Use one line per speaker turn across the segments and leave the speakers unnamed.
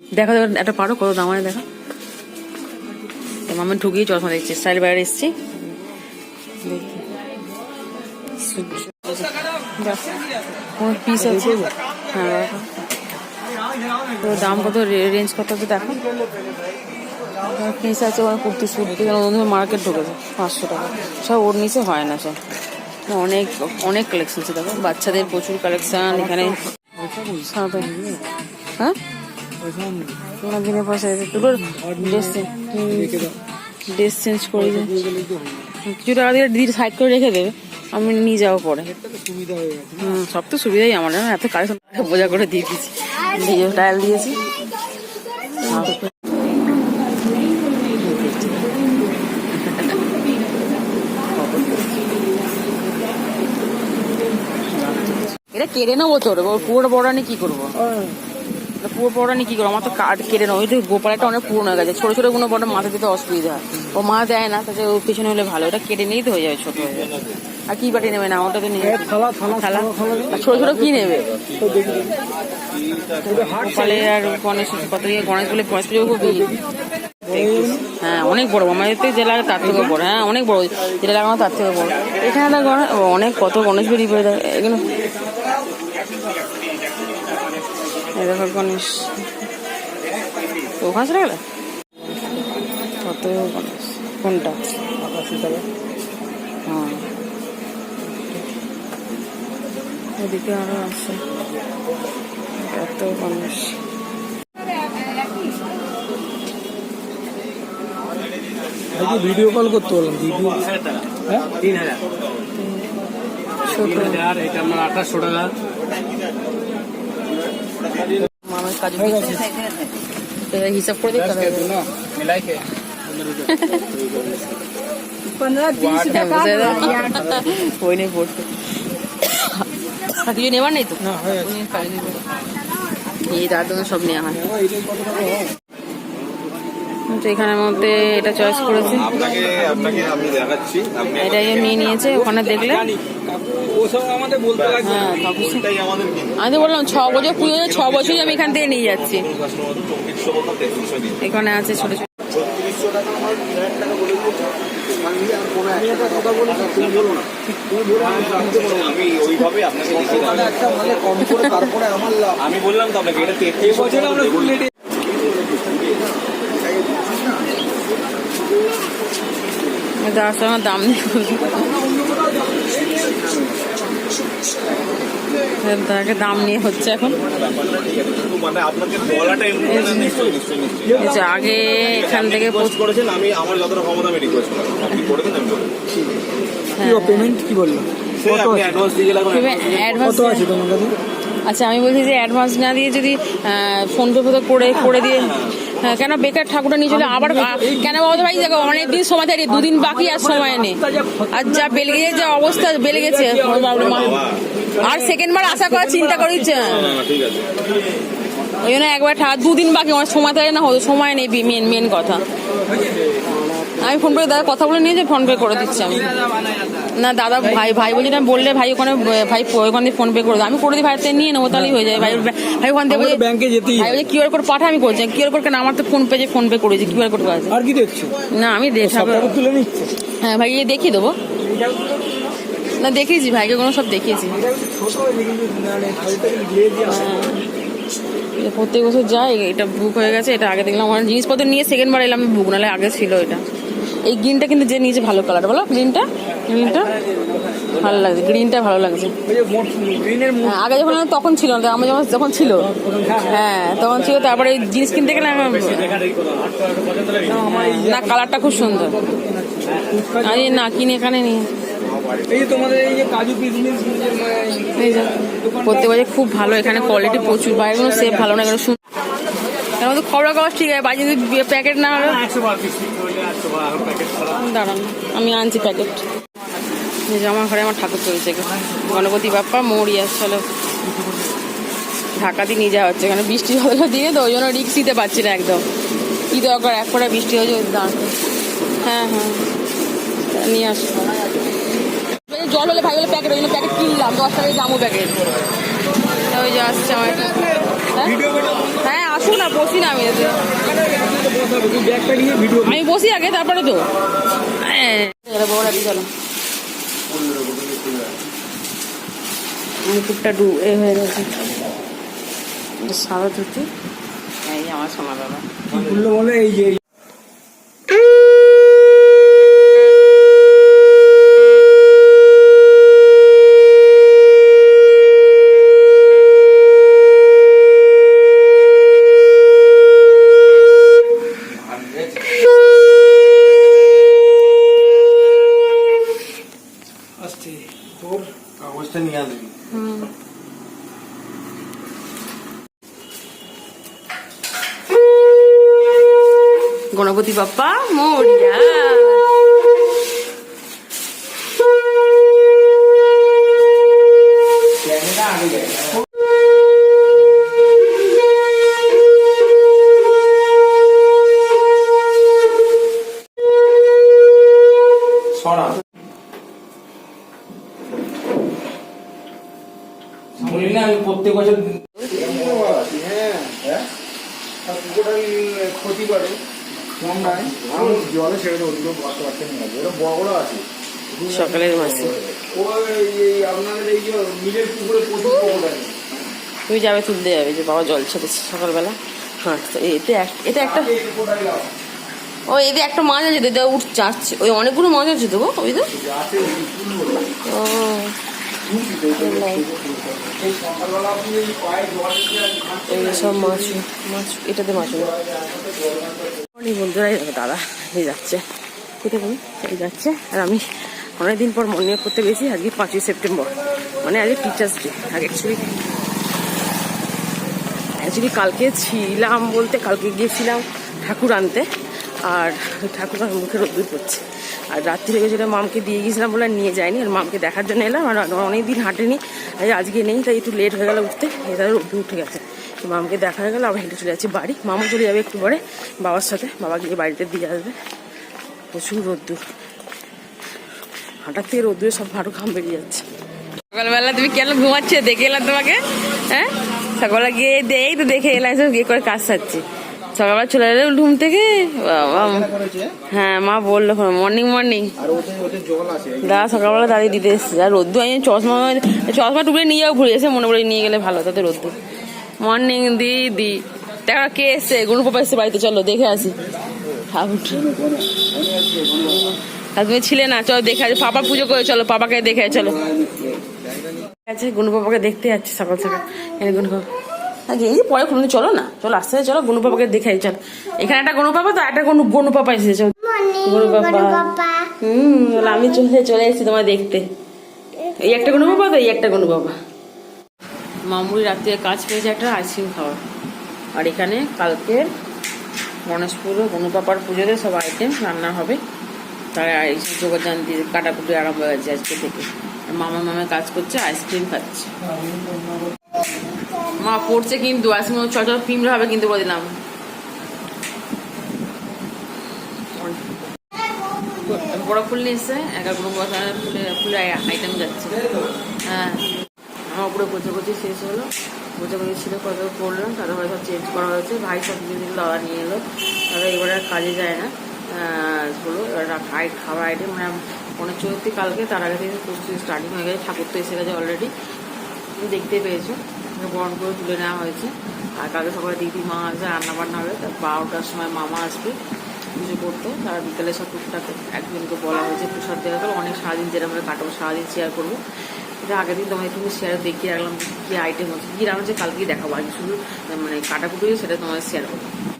দেখো দেখো, একটা পারো কত দাম হয় দেখো। মামা ঢুকিয়ে চশমা দেখছি, স্টাইল বাইরে এসছি। পিস আছে। হ্যাঁ তো দাম কত? রেঞ্জ কত আছে, দেখো। পিস আছে ওখানে কুর্তি স্যুট এখানে মার্কেট ঢুকেছে, পাঁচশো টাকা। সব ওর নিচে হয় না সব। অনেক অনেক কালেকশন আছে, দেখো। বাচ্চাদের প্রচুর কালেকশন এখানে হ্যাঁ? দিনের পয়সা দুটোর ড্রেস ড্রেস চেঞ্জ করে কিছু টাকা দিয়ে দিদি সাইড করে রেখে দেবে, আমি নিয়ে যাব পরে। হুম, সব তো সুবিধাই আমার না এত কালেকশন বোঝা করে দিয়ে দিয়েছি। দিয়ে টাইল দিয়েছি। এটা কেড়ে নেব তোর, ও পুরো বড় নিয়ে কি করব? পুরো বড় নিয়ে কি করব? আমার তো কাঠ কেড়ে নেব। ওই তো গোপালটা অনেক পুরনো হয়ে গেছে। ছোট ছোট কোনো বড় মাথা দিতে অসুবিধা। হয় ও মা দেয় না তাতে ও পিছনে হলে ভালো। এটা কেটে নিয়েই তো হয়ে যাবে ছোট হয়ে যাবে। আর কি বাটি নেবে না? ওটা তো নিয়ে
থালা থালা
ছোট ছোট কি নেবে?
দেখি
গোপালে আর গণেশ কত ইয়ে গণেশ বলে গণেশ পুজো খুব। হ্যাঁ অনেক বড়। আমাদের তো জেলা তার থেকে বড়। হ্যাঁ অনেক বড়। যেটা লাগানো তার থেকে বড়। এখানে তো অনেক কত গণেশ বেরি বেড়ে দেয় এগুলো দেখো গণেশ। তো ওখানে চলে গেলে? কত গণেশ। কোনটা? হ্যাঁ। এদিকে আরও আছে। কত গণেশ।
ভিডিও কল করতে বললাম ভিডিও হ্যাঁ?
তিন হাজার। তিন হাজার। এটা আমার আঠাশশো টাকা।
হিসাব করে দিতে হবে
মিলাই কে
কিছু নেবার নেই তো এই দাদা সব নেওয়া হয়
এইটাই কত টাকা হয়
তো এখানের মধ্যে এটা চয়েস করেছি।
আপনাকে আপনাকে আমি
এটাই মেয়ে নিয়েছে ওখানে দেখলে।
ওসব আমাদের বলতে লাগবে।
হ্যাঁ অবশ্যই
এটাই আমাদের কিন্তু
আমি তো বললাম ছ বছর পুজো ছ বছরই আমি এখান থেকে নিয়ে যাচ্ছি। এখানে আছে ছোট ছোট।
আমি
মানে কম করে তারপরে আমার লাভ।
আমি বললাম তো আপনাকে এটা তেত্রিশশো
বছর আমরা ফুল রেডি
যার দাম নেই তাকে দাম নিয়ে হচ্ছে এখন.
মানে
যে আগে এখান থেকে
আমি আমার যতটা ক্ষমতা আমি রিকোয়েস্ট করেন আপনি করে দিন আমি বলে
পেমেন্ট কি বলল?
অ্যাডভান্স দিয়ে গেলে
অ্যাডভান্স
কত আছে তোমার কাছে?
আচ্ছা আমি বলছি যে অ্যাডভান্স না দিয়ে যদি ফোন পে ফোতে করে করে দিয়ে হ্যাঁ, কেন বেকার ঠাকুরটা নিয়ে চলে আবার কেন বলতো ভাই দেখো অনেকদিন সময় থাকে দুদিন বাকি আর সময় নেই। আর যা বেলে যা যে অবস্থা বেলে গেছে। বাবা। আর সেকেন্ড বার আশা করা চিন্তা
না ঠিক আছে।
ওই জন্য একবার ঠা- দুদিন বাকি আমার সময় থাকে না হতো সময় নেই মেন মেন কথা। আমি ফোন করে দাদা কথা বলে নিয়েছে ফোন পে করে দিচ্ছি আমি। না দাদা ভাই ভাই বলছি না বললে ভাই ওখানে ভাই ওখান থেকে ফোন পে করে আমি করে দিই ভাই থেকে নিয়ে নেব তাহলেই হয়ে যায়। ভাই ভাই ওখান থেকে
ব্যাংকে যেতেই
ভাই বলছে কিউআর কোড পাঠা আমি করছি কিউআর কোড কেন? আমার তো ফোন পে যে ফোন পে করেছি কিউআর কোড আছে
আর কি দেখছ?
না আমি দেখাবো।
তুলে নিচ্ছে?
হ্যাঁ ভাই এই দেখিয়ে দেবো। না দেখিয়েছি ভাইকে কোনো সব দেখিয়েছি। এটা প্রত্যেক বছর যাই এটা বুক হয়ে গেছে এটা আগে দেখলাম। আমার জিনিসপত্র নিয়ে সেকেন্ড বার এলাম বুক নালে আগে ছিল এটা। এই গ্রিনটা কিন্তু যে নিয়েছে ভালো কালার বলো গ্রিনটা গ্রিনটা ভালো লাগছে গ্রিনটা ভালো লাগছে। হ্যাঁ, আগে যখন তখন ছিল না আমার যখন যখন ছিল। হ্যাঁ তখন ছিল তারপরে এই জিনিস কিনতে গেলে আমার না কালারটা খুব সুন্দর। আরে না কিনে এখানে নিয়ে।
যে
প্রত্যেক খুব ভালো এখানে কোয়ালিটি প্রচুর বাইরেগুলো সেফ ভালো না এখানে এর মধ্যে খবরা কাগজ ঠিক আছে বাইরে যদি প্যাকেট না হলে
প্যাকেট
দাঁড়ান আমি আনছি প্যাকেট আমার ঘরে আমার ঠাকুর চলছে গণপতি বাপ্পা মরিয়া চলো। ঢাকা দিয়ে নিয়ে যাওয়া হচ্ছে এখানে বৃষ্টি হলো দিয়ে তো ওই জন্য রিক্স দিতে পারছি না একদম। কি দরকার এক ফোঁটা বৃষ্টি হয়েছে দাঁড় হ্যাঁ হ্যাঁ। নিয়ে আসব। জল হলে ভাই হলে প্যাকেট ওই জন্য প্যাকেট কিনলাম দশ টাকায় জামু প্যাকেট ওই যে আসছে আমার হ্যাঁ? হ্যাঁ না বসি না আমি এতে। আমি বসি আগে তারপরে তো। চলো মুকুটটা ডু এ হয়ে গেছে। সাদা ধুতি? এই আমার সোনা দাদা
খুললো বলে এই যে আসছে তোর
কাগজটা নিয়ে আসবি
গণপতি বাপ্পা মরিয়া।
আমি প্রত্যেক বছর
হ্যাঁ হ্যাঁ আর পুকুরটার ক্ষতি করে কম নাই আমি জলে ছেড়ে দেবো দুটো বড় বাচ্চা নিয়ে আসবে ওটা বড় বড় আছে
সকালের মাসে
ওই এই আপনাদের এই যে মিলের পুকুরে প্রচুর পুকুর
তুমি যাবে তুলতে যাবে, যে বাবা জল ছেড়েছে সকালবেলা। হ্যাঁ এতে এটা একটা ও, এতে একটা মাছ আছে এটা উঠ, যাচ্ছে। ওই অনেকগুলো মাছ আছে তো ওই তো? ও। মাছ মাছ, এটাতে মাছ দাদা, এই যাচ্ছে। কোথায় এই যাচ্ছে, আর আমি অনেকদিন পর ওয়াক করতে গেছি আজকে পাঁচই সেপ্টেম্বর। মানে আজকে টিচার্স ডে আগে অ্যাকচুয়ালি অ্যাকচুয়ালি কালকে ছিলাম বলতে কালকে গিয়েছিলাম ঠাকুর আনতে, আর ঠাকুর আমার মুখে রোদ্দুর পড়ছে। আর রাত্রি গেছিল, মামকে দিয়ে গিয়েছিলাম বলে নিয়ে যায়নি, আর মামকে দেখার জন্য এলাম, আর অনেক দিন হাঁটেনি এই আজকে নেই, তাই একটু লেট হয়ে গেল উঠতে এটা রোদ্দুর উঠে গেছে। মামকে দেখা হয়ে গেল, আবার হেঁটে চলে যাচ্ছি বাড়ি। মামা চলে যাবে একটু পরে, বাবার সাথে বাবা গিয়ে বাড়িতে দিয়ে আসবে। প্রচুর রোদ্দুর। হাঁটার থেকে রোদ্দুরে সব ভালো ঘাম বেরিয়ে যাচ্ছে। সকালবেলা তুমি কেন ঘুমাচ্ছে? দেখে এলাম তোমাকে হ্যাঁ? সকালবেলা গিয়ে দেই তো দেখে এলাম এসব গিয়ে করে কাজ সারছি। সকালবেলা চলে এলাম ঘুম থেকে বাবা, হ্যাঁ মা বলল মর্নিং মর্নিং
আর ওতে ওতে জল আছে
দাদা সকালবেলা দাঁড়িয়ে দিতে এসছে। আর রোদ্দু আমি চশমা চশমা টুকরে নিয়ে যাও ঘুরে এসে মনে করে নিয়ে গেলে ভালো তাতে রোদ্দু মর্নিং দিদি। দেখো কে এসছে? গুরু পাপা এসছে বাড়িতে চলো দেখে আসি। ঠাকুর আর তুমি ছিলে না চলো দেখে আসি। পাপা পুজো করে চলো পাপাকে দেখে চলো। ঠিক আছে গুনু পাপাকে দেখতে যাচ্ছি সকাল সকাল। এখানে গুনু পাপা। এই যে পরে কোনো চলো না। চলো আস্তে আস্তে চলো গুনু পাপাকে দেখে চলো। এখানে একটা গুনু পাপা তো একটা গুনু গনু পাপা এসেছে চলো। গুনু পাপা। হুম আমি চলে চলে এসেছি তোমায় দেখতে। এই একটা গনু পাপা তো এই একটা গনু পাপা। মামুরি রাত্রে কাজ পেয়েছে একটা আইসক্রিম খাওয়ার আর এখানে কালকে গণেশ পুজো গনু পাপার পুজোতে সব আইটেম রান্না হবে। তার জোগাড় জানতি কাটাকুটি আরম্ভ হয়ে গেছে আজকে থেকে। মামা মামা কাজ করছে আইসক্রিম খাচ্ছে। মা পড়ছে কিন্তু আইসক্রিম ছ ছ পিমড়ে হবে কিন্তু বলে দিলাম। বড় ফুল নিয়ে এসছে, একা কোনো ফুলে ফুলের আইটেম যাচ্ছে। হ্যাঁ। আমার পুরো গোছা গোছি শেষ হলো। গোছা গোছি ছিল, কত করলাম, তারপরে সব চেঞ্জ করা হয়েছে। ভাই সব জিনিস দাদা নিয়ে এলো। তারপরে এবারে আর কাজে যায় না। হলো এবার খাই খাবার আইটেম মানে মনে চলতি কালকে তার আগে থেকে প্রস্তুতি স্টার্টিং হয়ে গেছে, ঠাকুর তো এসে গেছে অলরেডি দেখতে পেয়েছ বরণ করে তুলে নেওয়া হয়েছে। আর কালকে সকালে দিদি মা আসবে রান্না বান্না হবে তার বারোটার সময় মামা আসবে পুজো করতে, তারা বিকেলে সব টুকটাক একজনকে বলা হয়েছে, প্রসাদ দেওয়া গেল অনেক সারাদিন যেটা আমরা কাটাবো, সারাদিন শেয়ার করব। এটা আগের দিন তোমার একটু শেয়ার দেখিয়ে রাখলাম কী আইটেম হচ্ছে, কি রান্না হচ্ছে, কালকেই দেখাবো। আজকে শুধু মানে কাটাকুটি সেটা তোমার শেয়ার করব।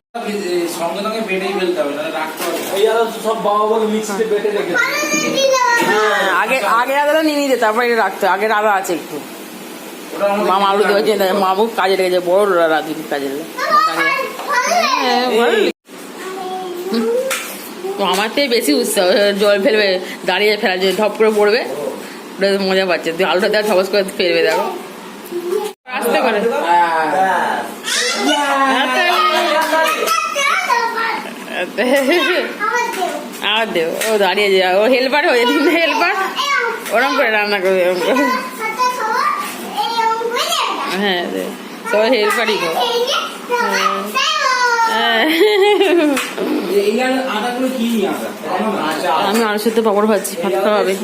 সঙ্গে সঙ্গে বেটেই ফেলতে হবে নাহলে রাখতে হবে। এই আর সব বাবা বলে মিক্সিতে বেটে রেখেছে
হ্যাঁ আগে আগে আদাটা নিয়ে নিতে তারপরে এটা রাখতে হবে। আদা আছে একটু। মামা আলু দেওয়া মামু কাজে লেগেছে বড় রাধুনি কাজে হ্যাঁ। আমার থেকে বেশি উৎসাহ জল ফেলবে দাঁড়িয়ে ফেলার জন্য ধপ করে পড়বে ওটা মজা পাচ্ছে। তুই আলুটা দেওয়া ধবস করে ফেলবে দেখো। আস্তে করে। আর দেব ও দাঁড়িয়ে যা ও হেল্পার হয়ে হেল্পার? ওরম করে রান্না করবে ওরম করে। হ্যাঁ দে। সবাই হেল্পারই করো। হ্যাঁ। আমি আলুর সাথে পাপড় ভাজছি ভাত খাওয়াবে
হবে।